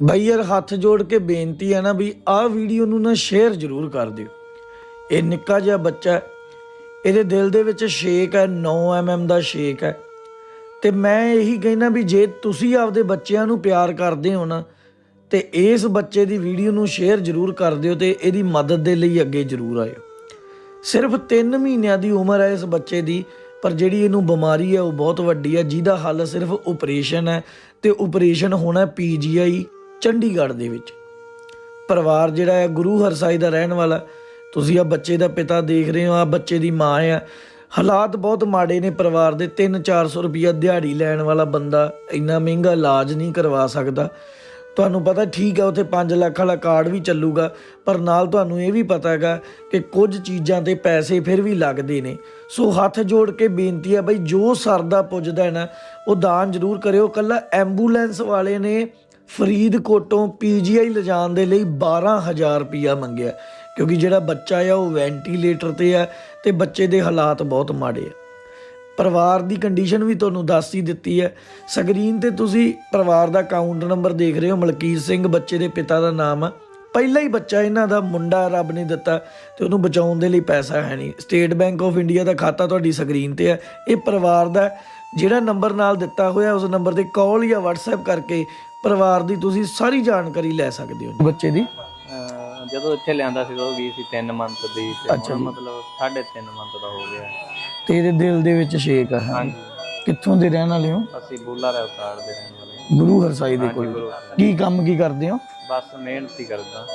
ਬਾਈ ਯਾਰ ਹੱਥ ਜੋੜ ਕੇ ਬੇਨਤੀ ਹੈ ਨਾ ਵੀ ਆਹ ਵੀਡੀਓ ਨੂੰ ਨਾ ਸ਼ੇਅਰ ਜ਼ਰੂਰ ਕਰ ਦਿਓ। ਇਹ ਨਿੱਕਾ ਜਿਹਾ ਬੱਚਾ ਇਹਦੇ ਦਿਲ ਦੇ ਵਿੱਚ ਸ਼ੇਕ ਹੈ 9 mm ਦਾ ਸ਼ੇਕ ਹੈ। ਤੇ ਮੈਂ ਇਹੀ ਕਹਿਣਾ ਵੀ ਜੇ ਤੁਸੀਂ ਆਪਦੇ ਬੱਚਿਆਂ ਨੂੰ ਪਿਆਰ ਕਰਦੇ ਹੋ ਨਾ, ਤੇ ਇਸ ਬੱਚੇ ਦੀ ਵੀਡੀਓ ਨੂੰ ਸ਼ੇਅਰ ਜ਼ਰੂਰ ਕਰ ਦਿਓ ਤੇ ਇਹਦੀ ਮਦਦ ਦੇ ਲਈ ਅੱਗੇ ਜ਼ਰੂਰ ਆਇਓ। ਸਿਰਫ 3 ਮਹੀਨਿਆਂ ਦੀ ਉਮਰ ਹੈ ਇਸ ਬੱਚੇ ਦੀ, ਪਰ ਜਿਹੜੀ ਇਹਨੂੰ ਬਿਮਾਰੀ ਹੈ ਉਹ ਬਹੁਤ ਵੱਡੀ ਹੈ, ਜਿਹਦਾ ਹੱਲ ਸਿਰਫ ਆਪਰੇਸ਼ਨ ਹੈ ਤੇ ਆਪਰੇਸ਼ਨ ਹੋਣਾ ਪੀਜੀਆਈ ਚੰਡੀਗੜ੍ਹ ਦੇ ਵਿੱਚ। ਪਰਿਵਾਰ ਜਿਹੜਾ ਹੈ, ਗੁਰੂ ਹਰਸਾਈ ਦਾ ਰਹਿਣ ਵਾਲਾ। ਤੁਸੀਂ ਆ ਬੱਚੇ ਦਾ ਪਿਤਾ ਦੇਖ ਰਹੇ ਹੋ ਆ ਬੱਚੇ ਦੀ ਮਾਂ ਆ ਹਾਲਾਤ ਬਹੁਤ ਮਾੜੇ ਨੇ ਪਰਿਵਾਰ ਦੇ। 3-400 ਰੁਪਈਆ ਦਿਹਾੜੀ ਲੈਣ ਵਾਲਾ ਬੰਦਾ ਇੰਨਾ ਮਹਿੰਗਾ ਇਲਾਜ ਨਹੀਂ ਕਰਵਾ ਸਕਦਾ। ਤੁਹਾਨੂੰ ਪਤਾ ਠੀਕ ਹੈ ਉੱਥੇ 5 ਲੱਖ ਵਾਲਾ ਕਾਰਡ ਵੀ ਚੱਲੂਗਾ। ਪਰ ਨਾਲ ਤੁਹਾਨੂੰ ਇਹ ਵੀ ਪਤਾ ਹੈਗਾ ਕਿ ਕੁਝ ਚੀਜ਼ਾਂ ਤੇ ਪੈਸੇ ਫਿਰ ਵੀ ਲੱਗਦੇ ਨੇ। ਸੋ ਹੱਥ ਜੋੜ ਕੇ ਬੇਨਤੀ ਹੈ ਬਈ, ਜੋ ਸਰਦਾ ਪੁੱਜਦਾ ਹੈ ਨਾ, ਉਹ ਦਾਨ ਜ਼ਰੂਰ ਕਰਿਓ। ਕੱਲਾ ਐਂਬੂਲੈਂਸ ਵਾਲੇ ਨੇ ਫਰੀਦਕੋਟੋਂ ਪੀਜੀਆਈ ਲਿਜਾਣ ਦੇ ਲਈ 12000 ਰੁਪਇਆ ਮੰਗਿਆ ਕਿਉਂਕਿ ਜਿਹੜਾ ਬੱਚਾ ਆ, ਉਹ ਵੈਂਟੀਲੇਟਰ ਤੇ ਆ ਤੇ ਬੱਚੇ ਦੇ ਹਾਲਾਤ ਬਹੁਤ ਮਾੜੇ ਆ। ਪਰਿਵਾਰ ਦੀ ਕੰਡੀਸ਼ਨ ਵੀ ਤੁਹਾਨੂੰ ਦੱਸ ਹੀ ਦਿੱਤੀ ਹੈ। ਸਕਰੀਨ ਤੇ ਤੁਸੀਂ ਪਰਿਵਾਰ ਦਾ ਅਕਾਊਂਟ ਨੰਬਰ ਦੇਖ ਰਹੇ ਹੋ, ਮਲਕੀਤ ਸਿੰਘ, ਬੱਚੇ ਦੇ ਪਿਤਾ ਦਾ ਨਾਮ ਆ। ਪਹਿਲਾ ਹੀ ਬੱਚਾ ਇਹਨਾਂ ਦਾ ਮੁੰਡਾ ਰੱਬ ਨੇ ਦਿੱਤਾ ਤੇ ਉਹਨੂੰ ਬਚਾਉਣ ਦੇ ਲਈ ਪੈਸਾ ਹੈ ਨਹੀਂ। ਸਟੇਟ ਬੈਂਕ ਆਫ ਇੰਡੀਆ ਦਾ ਖਾਤਾ ਤੁਹਾਡੀ ਸਕਰੀਨ ਤੇ ਹੈ ਇਹ ਪਰਿਵਾਰ ਦਾ ਜਿਹੜਾ ਨੰਬਰ ਨਾਲ ਦਿੱਤਾ ਹੋਇਆ, ਉਸ ਨੰਬਰ ਤੇ ਕਾਲ ਜਾਂ WhatsApp ਕਰਕੇ ਪਰਿਵਾਰ ਦੀ ਤੁਸੀਂ ਸਾਰੀ ਜਾਣਕਾਰੀ ਲੈ ਸਕਦੇ ਹੋ ਬੱਚੇ ਦੀ? ਅਹ ਜਦੋਂ ਇੱਥੇ ਲਿਆਂਦਾ ਸੀ ਉਦੋਂ ਵੀ ਸੀ 3 ਮੰਥ ਦੀ ਤੇ ਅੱਛਾ ਹੁਣ ਜੀ। ਮਤਲਬ 3.5 ਮੰਥ ਦਾ ਹੋ ਗਿਆ। ਤੇ ਇਹਦੇ ਦਿਲ ਦੇ ਵਿੱਚ ਛੇਕ ਆ। ਹਾਂਜੀ। ਕਿੱਥੋਂ ਦੇ ਰਹਿਣ ਵਾਲੇ ਹੋ? ਅਸੀਂ ਬੂਲਾ ਰਹਿ ਉਤਾਰ ਦੇ ਰਹਿਣ ਵਾਲੇ ਗੁਰੂ ਹਰਸਾਈ ਦੇ ਕੋਲ। ਗੁਰੂ। ਕੀ ਕੰਮ ਕੀ ਕਰਦੇ ਹੋ? ਬਸ ਮਿਹਨਤ ਹੀ ਕਰਦਾ।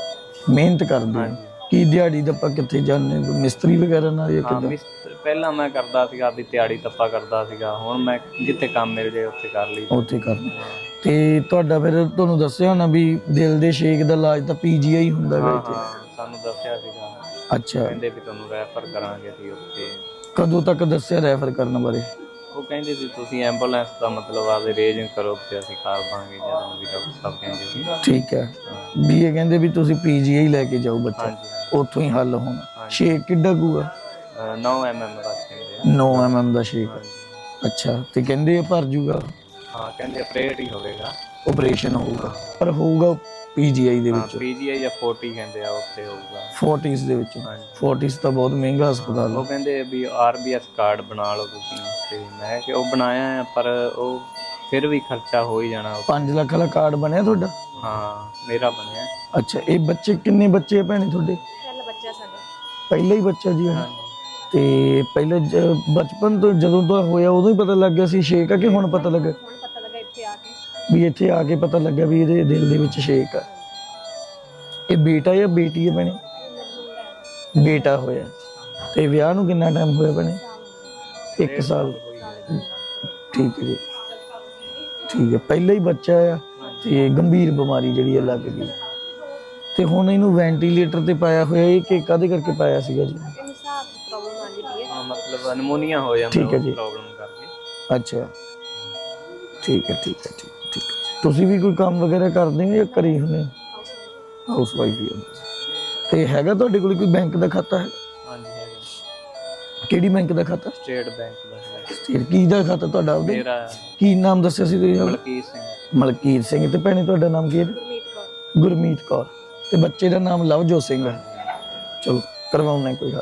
ਮਿਹਨਤ ਕਰਦੇ ਹੋ। ਹਾਂਜੀ। ਕੀ ਦਿਹਾੜੀ ਦਾ ਆਪਾਂ ਕਿੱਥੇ ਜਾਂਦੇ ਹੋ? ਮਿਸਤਰੀ ਵਗੈਰਾ ਨਾਲ ਜਾਂ ਹਾਂ ਕਿੱਦਾਂ? ਮਿਸਤਰ ਪਹਿਲਾਂ ਮੈਂ ਕਰਦਾ ਸੀਗਾ ਆਪਦੀ ਤਿਆੜੀ ਤੱਪਾ ਕਰਦਾ ਸੀਗਾ। ਹੁਣ ਮੈਂ ਜਿੱਥੇ ਕੰਮ ਮਿਲ ਜੇ ਉੱਥੇ ਕਰ ਲਈ। ਉੱਥੇ ਕਰਦੇ ਤੇ ਤੁਹਾਡਾ ਫਿਰ ਤੁਹਾਨੂੰ ਦੱਸਿਆ ਹੋਣਾ ਵੀ ਦਿਲ ਦੇ ਸ਼ੇਕ ਦਾ ਇਲਾਜ ਤਾਂ ਪੀਜੀਆਈ ਹੁੰਦਾ ਹਾਂ ਇੱਥੇ ਹਾਂ ਸਾਨੂੰ ਦੱਸਿਆ ਸੀਗਾ। ਅੱਛਾ। ਕਹਿੰਦੇ ਵੀ ਤੁਹਾਨੂੰ ਰੈਫਰ ਕਰਾਂਗੇ ਅਸੀਂ ਉੱਥੇ। ਕਦੋਂ ਤੱਕ ਦੱਸਿਆ ਰੈਫਰ ਕਰਨ ਬਾਰੇ? ਉਹ ਕਹਿੰਦੇ ਸੀ ਤੁਸੀਂ ਐਂਬੂਲੈਂਸ ਦਾ ਮਤਲਬ ਆਪਦੇ ਰੇਂਜ ਕਰੋ ਤੇ ਅਸੀਂ ਕਰ ਦਾਂਗੇ ਜਦੋਂ ਵੀ ਡਾਕਟਰ ਸਾਹਿਬ ਕਹਿੰਦੇ ਸੀ। ਠੀਕ ਹੈ। ਵੀ ਇਹ ਕਹਿੰਦੇ ਵੀ ਤੁਸੀਂ ਪੀਜੀਆਈ ਲੈ ਕੇ ਜਾਓ ਬੱਚਾ। ਹਾਂਜੀ ਉੱਥੋਂ ਹੀ ਹੱਲ ਹੋਣਾ। ਹਾਂਜੀ। ਸ਼ੇਕ ਕਿੱਡਾ ਕੂਗਾ 9 ਐਮਐਮ ਦਾ ਕਹਿੰਦੇ 9 ਦਾ ਸ਼ੇਕ। ਅੱਛਾ ਤੇ ਕਹਿੰਦੇ ਇਹ ਭਰ ਜੂਗਾ? ਹਾਂ ਕਹਿੰਦੇ ਆਪਰੇਟ ਹੀ ਹੋਵੇਗਾ। ਆਪਰੇਸ਼ਨ ਹੋਊਗਾ। ਪਰ ਹੋਊਗਾ ਪੀਜੀਆਈ ਦੇ ਹਾਂ ਵਿੱਚ। ਪੀਜੀਆਈ ਜਾਂ 40 ਕਹਿੰਦੇ ਆ ਉੱਥੇ ਹੋਊਗਾ। 40s ਦੇ ਵਿੱਚ। ਹਾਂਜੀ। 40s ਤਾਂ ਬਹੁਤ ਮਹਿੰਗਾ ਹਸਪਤਾਲ ਉਹ ਹੈ। ਕਹਿੰਦੇ ਵੀ ਆਰਬੀਐਸ ਕਾਰਡ ਬਣਾ ਲਓ ਤੁਸੀਂ ਤੇ ਮੈਂ ਕਿ ਉਹ ਬਣਾਇਆ ਹੈ ਪਰ ਉਹ ਫਿਰ ਵੀ ਖਰਚਾ ਹੋ ਹੀ ਜਾਣਾ ਉਹ। 5 ਲੱਖ ਵਾਲਾ ਕਾਰਡ ਬਣਿਆ ਤੁਹਾਡਾ? ਹਾਂ ਮੇਰਾ ਬਣਿਆ। ਅੱਛਾ ਇਹ ਬੱਚੇ ਕਿੰਨੇ ਬੱਚੇ ਭੈਣੇ ਤੁਹਾਡੇ? ਪਹਿਲਾ ਬੱਚਾ ਸਾਡਾ। ਪਹਿਲਾ ਹੀ ਬੱਚਾ ਜੀ ਇਹ? ਤੇ ਪਹਿਲੇ ਜ- ਬਚਪਨ ਤੋਂ ਜਦੋਂ ਤੋਂ ਹੋਇਆ ਉਦੋਂ ਹੀ ਪਤਾ ਲੱਗ ਗਿਆ ਸੀ ਸ਼ੇਕ ਆ ਕਿ ਹੁਣ ਪਤਾ ਲੱਗਾ ਹੁਣ ਪਤਾ ਲੱਗਾ ਇੱਥੇ ਆ ਕੇ। ਵੀ ਇੱਥੇ ਆ ਕੇ ਪਤਾ ਲੱਗਾ ਵੀ ਇਹਦੇ ਦਿਲ ਦੇ ਵਿੱਚ ਸ਼ੇਕ ਆ। ਇਹ ਬੇਟਾ ਜਾਂ ਬੇਟੀ ਹੈ ਭੈਣੇ? ਬੇਟਾ ਹੋਇਆ। ਤੇ ਵਿਆਹ ਨੂੰ ਕਿੰਨਾ ਟਾਈਮ ਹੋਇਆ ਭੈਣੇ? 1 ਸਾਲ। ਠੀਕ ਹੈ ਜੀ। ਠੀਕ ਹੈ। ਪਹਿਲਾ ਹੀ ਬੱਚਾ ਆ ਤੇ ਗੰਭੀਰ ਬਿਮਾਰੀ ਜਿਹੜੀ ਹੈ ਲੱਗ ਗਈ। ਤੇ ਹੁਣ ਇਹਨੂੰ ਵੈਂਟੀਲੇਟਰ ਤੇ ਪਾਇਆ ਹੋਇਆ ਇਹ ਕਿ ਕਾਦੇ ਕਰਕੇ ਪਾਇਆ ਸੀਗਾ ਜੀ। ਪ੍ਰੋਬਲਮ ਆਉਂਦੀ ਪਈ ਹੈ? ਹਾਂ ਮਤਲਬ ਅਨਮੋਨੀਆ ਹੋ ਜਾਂਦਾ ਠੀਕ ਹੈ ਜੀ। ਪ੍ਰੋਬਲਮ ਕਰਕੇ। ਅੱਛਾ। ਠੀਕ ਹੈ ਠੀਕ ਹੈ ਠੀਕ ਹੈ, ਠੀਕ ਹੈ। ਤੁਸੀਂ ਵੀ ਕੋਈ ਕੰਮ ਵਗੈਰਾ ਕਰਦੇ ਹੋ ਜਾਂ ਕਰੀ ਹੁੰਦੇ ਹਾਊਸ ਵਾਈਫ ਹੀ ਹੋ ਤੇ ਹੈਗਾ ਤੁਹਾਡੇ ਕੋਲ ਕੋਈ ਬੈਂਕ ਦਾ ਖਾਤਾ ਹੈ ਹਾਂਜੀ ਹੈਗਾ। ਕਿਹੜੀ ਬੈਂਕ ਦਾ ਖਾਤਾ? ਸਟੇਟ ਬੈਂਕ ਦਾ ਹੈਗਾ। ਸਟੇਟ ਕੀ ਦਾ ਖਾਤਾ ਤੁਹਾਡਾ ਉਹਦੇ ਮੇਰਾ ਕੀ ਨਾਮ ਦੱਸਿਆ ਸੀ ਤੁਸੀਂ? ਮਲਕੀਤ ਸਿੰਘ। ਤੇ ਭੈਣੇ ਤੁਹਾਡਾ ਨਾਮ ਕੀ ਹੈ? ਗੁਰਮੀਤ ਕੌਰ। ਗੁਰਮੀਤ ਕੌਰ। ਤੇ ਬੱਚੇ ਦਾ ਨਾਮ ਲਵਜੋਤ ਸਿੰਘ ਹੈ। ਚਲੋ ਕਰਵਾਉਣਾ ਕੋਈ ਹੱਲ